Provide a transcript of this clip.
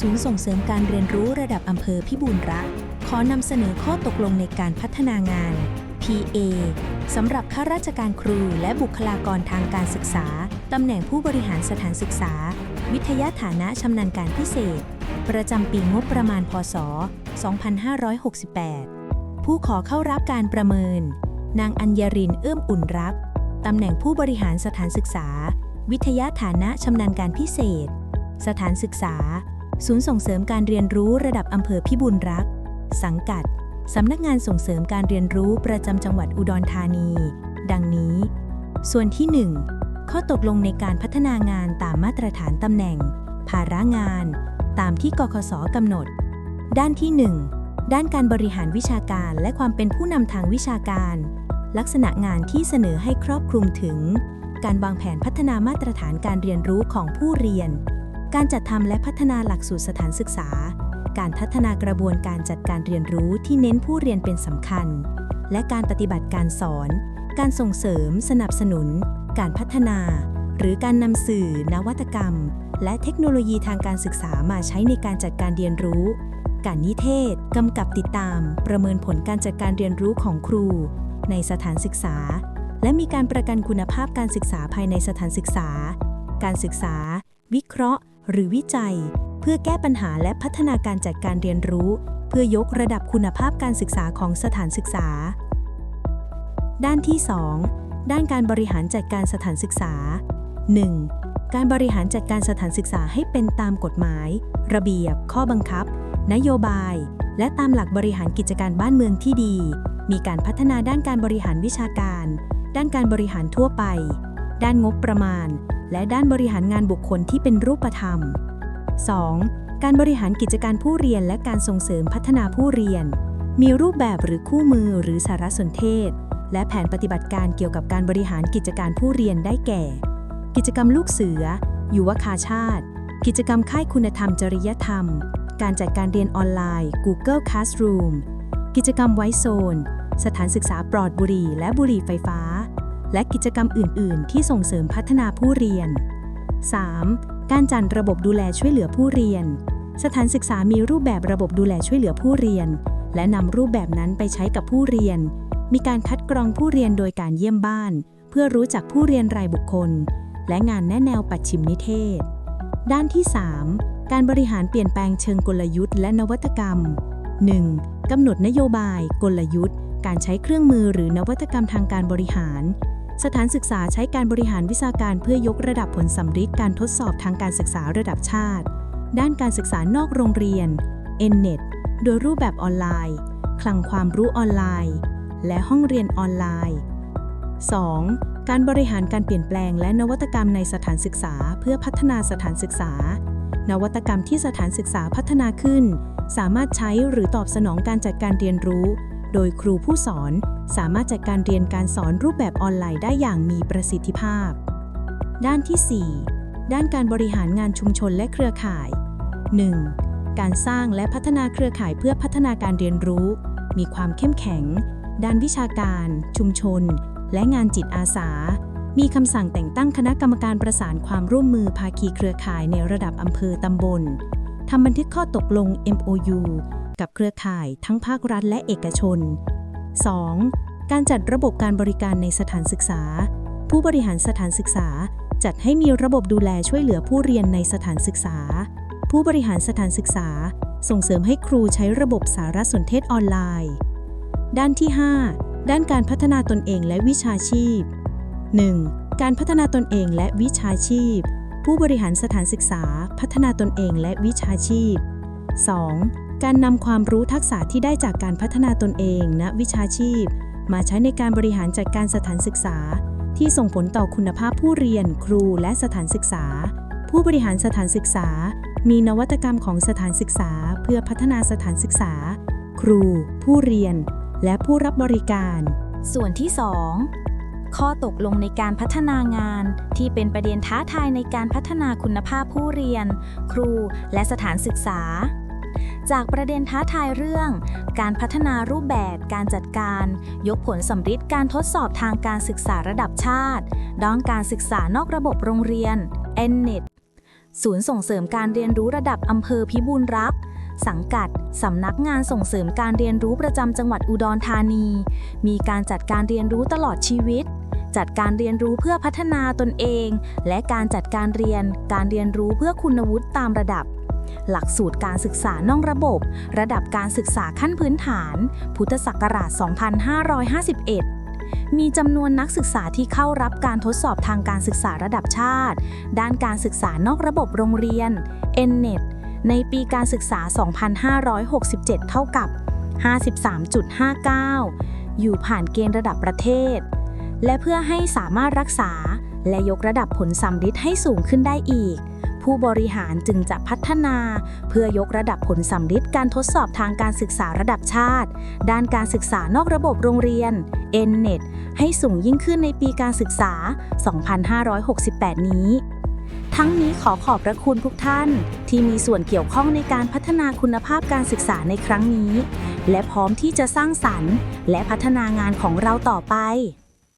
ศูนย์ส่งเสริมการเรียนรู้ระดับอำเภอพิบูลรักษ์ขอนำเสนอข้อตกลงในการพัฒนางาน PA สำหรับข้าราชการครูและบุคลากรทางการศึกษา ตำแหน่งผู้บริหารสถานศึกษา วิทยาฐานะชำนาญการพิเศษ ประจำปีงบประมาณพศ 2568 ผู้ขอเข้ารับการประเมิน นางอัญญรินเอื้อมอุ่นรักตำแหน่งผู้บริหารสถานศึกษา วิทยาฐานะชำนาญการพิเศษ สถานศึกษา ศูนย์ส่งเสริมการเรียนรู้ระดับอำเภอพิบูลรักษ์สังกัด สำนักงานส่งเสริมการเรียนรู้ประจำจังหวัดอุดรธานี ดังนี้ ส่วนที่ 1 ข้อตกลงในการพัฒนางานตามมาตรฐานตำแหน่ง ภาระงาน ตามที่กคสกำหนด ด้านที่ 1 ด้านการบริหารวิชาการและความเป็นผู้นำทางวิชาการ ลักษณะงานที่เสนอให้ครอบคลุมถึง การวางแผนพัฒนามาตรฐานการเรียนรู้ของผู้เรียน การจัดทำและพัฒนาหลักสูตรสถานศึกษา การพัฒนากระบวนการจัดการเรียนรู้ที่เน้นผู้เรียนเป็นสำคัญ และการปฏิบัติการสอน การส่งเสริม สนับสนุน การพัฒนา หรือการนำสื่อ นวัตกรรม และเทคโนโลยีทางการศึกษามาใช้ในการจัดการเรียนรู้ การนิเทศ กำกับติดตาม ประเมินผลการจัดการเรียนรู้ของครู ในสถานศึกษา และมีการประกันคุณภาพการศึกษาภายในสถานศึกษา การศึกษา วิเคราะห์ หรือวิจัย เพื่อแก้ปัญหาและพัฒนาการจัดการเรียนรู้ เพื่อยกระดับคุณภาพการศึกษาของสถานศึกษา ด้านที่ 2 ด้านการบริหารจัดการสถานศึกษา 1. การบริหารจัดการสถานศึกษาให้เป็นตามกฎหมาย ระเบียบ ข้อบังคับ นโยบาย และตามหลักบริหารกิจการบ้านเมืองที่ดี มีการพัฒนาด้านการบริหารวิชาการ ด้านการบริหารทั่วไป ด้านงบประมาณ และด้านบริหารงานบุคคลที่เป็นรูปธรรม 2. การบริหารกิจการผู้เรียนและการส่งเสริมพัฒนาผู้เรียน มีรูปแบบหรือคู่มือหรือสารสนเทศ และแผนปฏิบัติการเกี่ยวกับการบริหารกิจการผู้เรียนได้แก่ กิจกรรมลูกเสือ ยุวคาชาติ กิจกรรมค่ายคุณธรรมจริยธรรม การจัดการเรียนออนไลน์ Google Classroom กิจกรรมไวโซน สถานศึกษาปลอดบุหรี่และบุหรี่ไฟฟ้า และกิจกรรมอื่น ๆ ที่ส่งเสริมพัฒนาผู้เรียน 3. การจัดระบบดูแลช่วยเหลือผู้เรียน สถานศึกษามีรูปแบบระบบดูแลช่วยเหลือผู้เรียน และนำรูปแบบนั้นไปใช้กับผู้เรียน มีการคัดกรองผู้เรียนโดยการเยี่ยมบ้าน เพื่อรู้จักผู้เรียนรายบุคคล และงานแนะแนวปัดชิมนิเทศ ด้านที่ 3 การบริหารเปลี่ยนแปลงเชิงกลยุทธ์และนวัตกรรม 1. กำหนดนโยบาย กลยุทธ์ การใช้เครื่องมือหรือนวัตกรรมทางการบริหาร สถานศึกษาใช้การบริหารวิชาการเพื่อยกระดับผลสัมฤทธิ์การทดสอบทางการศึกษาระดับชาติ ด้านการศึกษานอกโรงเรียน Nnet โดยรูปแบบออนไลน์ คลังความรู้ออนไลน์ และห้องเรียนออนไลน์ 2. การบริหารการเปลี่ยนแปลงและนวัตกรรมในสถานศึกษาเพื่อพัฒนาสถานศึกษา นวัตกรรมที่สถานศึกษาพัฒนาขึ้น สามารถใช้หรือตอบสนองการจัดการเรียนรู้ โดยครูผู้สอน สามารถจัดการเรียนการสอนรูปแบบออนไลน์ได้อย่างมีประสิทธิภาพ ด้านที่ 4 ด้านการบริหารงานชุมชนและเครือข่าย 1. การสร้างและพัฒนาเครือข่ายเพื่อพัฒนาการเรียนรู้ มีความเข้มแข็ง ด้านวิชาการ ชุมชน และงานจิตอาสา มีคำสั่งแต่งตั้งคณะกรรมการประสานความร่วมมือภาคีเครือข่ายในระดับอำเภอตำบลทำบันทึกข้อตกลง MOU กับเครือข่ายทั้งภาครัฐและเอกชน 2. การจัดระบบการบริการในสถานศึกษา ผู้บริหารสถานศึกษา จัดให้มีระบบดูแลช่วยเหลือผู้เรียนในสถานศึกษา ผู้บริหารสถานศึกษา ส่งเสริมให้ครูใช้ระบบสารสนเทศออนไลน์ ด้านที่ 5 ด้านการพัฒนาตนเองและวิชาชีพ 1. การพัฒนาตนเองและวิชาชีพ ผู้บริหารสถานศึกษา พัฒนาตนเองและวิชาชีพ 2. การนำความรู้ทักษะที่ได้จากการพัฒนาตนเองณวิชาชีพ มาใช้ในการบริหารจัดการสถานศึกษา ที่ส่งผลต่อคุณภาพผู้เรียน ครูและสถานศึกษา ผู้บริหารสถานศึกษา มีนวัตกรรมของสถานศึกษา เพื่อพัฒนาสถานศึกษา ครู ผู้เรียน และผู้รับบริการ ส่วนที่ 2 ข้อตกลงในการพัฒนางาน ที่เป็นประเด็นท้าทายในการพัฒนาคุณภาพผู้เรียน ครู และสถานศึกษา จากประเด็นท้าทายเรื่อง การพัฒนารูปแบบ การจัดการ ยกผลสำฤทธิ์การทดสอบทางการศึกษาระดับชาติ ด้านการศึกษานอกระบบโรงเรียน Nnet ศูนย์ส่งเสริมการเรียนรู้ระดับอำเภอพิบูลรักษ์สังกัด สำนักงานส่งเสริมการเรียนรู้ประจำจังหวัดอุดรธานี มีการจัดการเรียนรู้ตลอดชีวิต จัดการเรียนรู้เพื่อพัฒนาตนเอง และการจัดการเรียน การเรียนรู้เพื่อคุณวุฒิตามระดับ หลักสูตรการศึกษานอกระบบ ระดับการศึกษาขั้นพื้นฐาน พุทธศักราช 2551 มีจำนวนนักศึกษาที่เข้ารับการทดสอบทางการศึกษาระดับชาติ ด้านการศึกษานอกระบบโรงเรียน NNET ในปีการศึกษา 2567 เท่ากับ 53.59 อยู่ผ่านเกณฑ์ระดับประเทศ และเพื่อให้สามารถรักษาและยกระดับผลสัมฤทธิ์ให้สูงขึ้นได้อีก ผู้บริหารจึงจะพัฒนา เพื่อยกระดับผลสัมฤทธิ์การทดสอบทางการศึกษาระดับชาติ ด้านการศึกษานอกระบบโรงเรียน NNET ให้สูงยิ่งขึ้นในปีการศึกษา 2568 นี้ทั้งนี้ขอขอบพระคุณทุกท่าน ที่มีส่วนเกี่ยวข้องในการพัฒนาคุณภาพการศึกษาในครั้งนี้ และพร้อมที่จะสร้างสรรค์ และพัฒนางานของเราต่อไป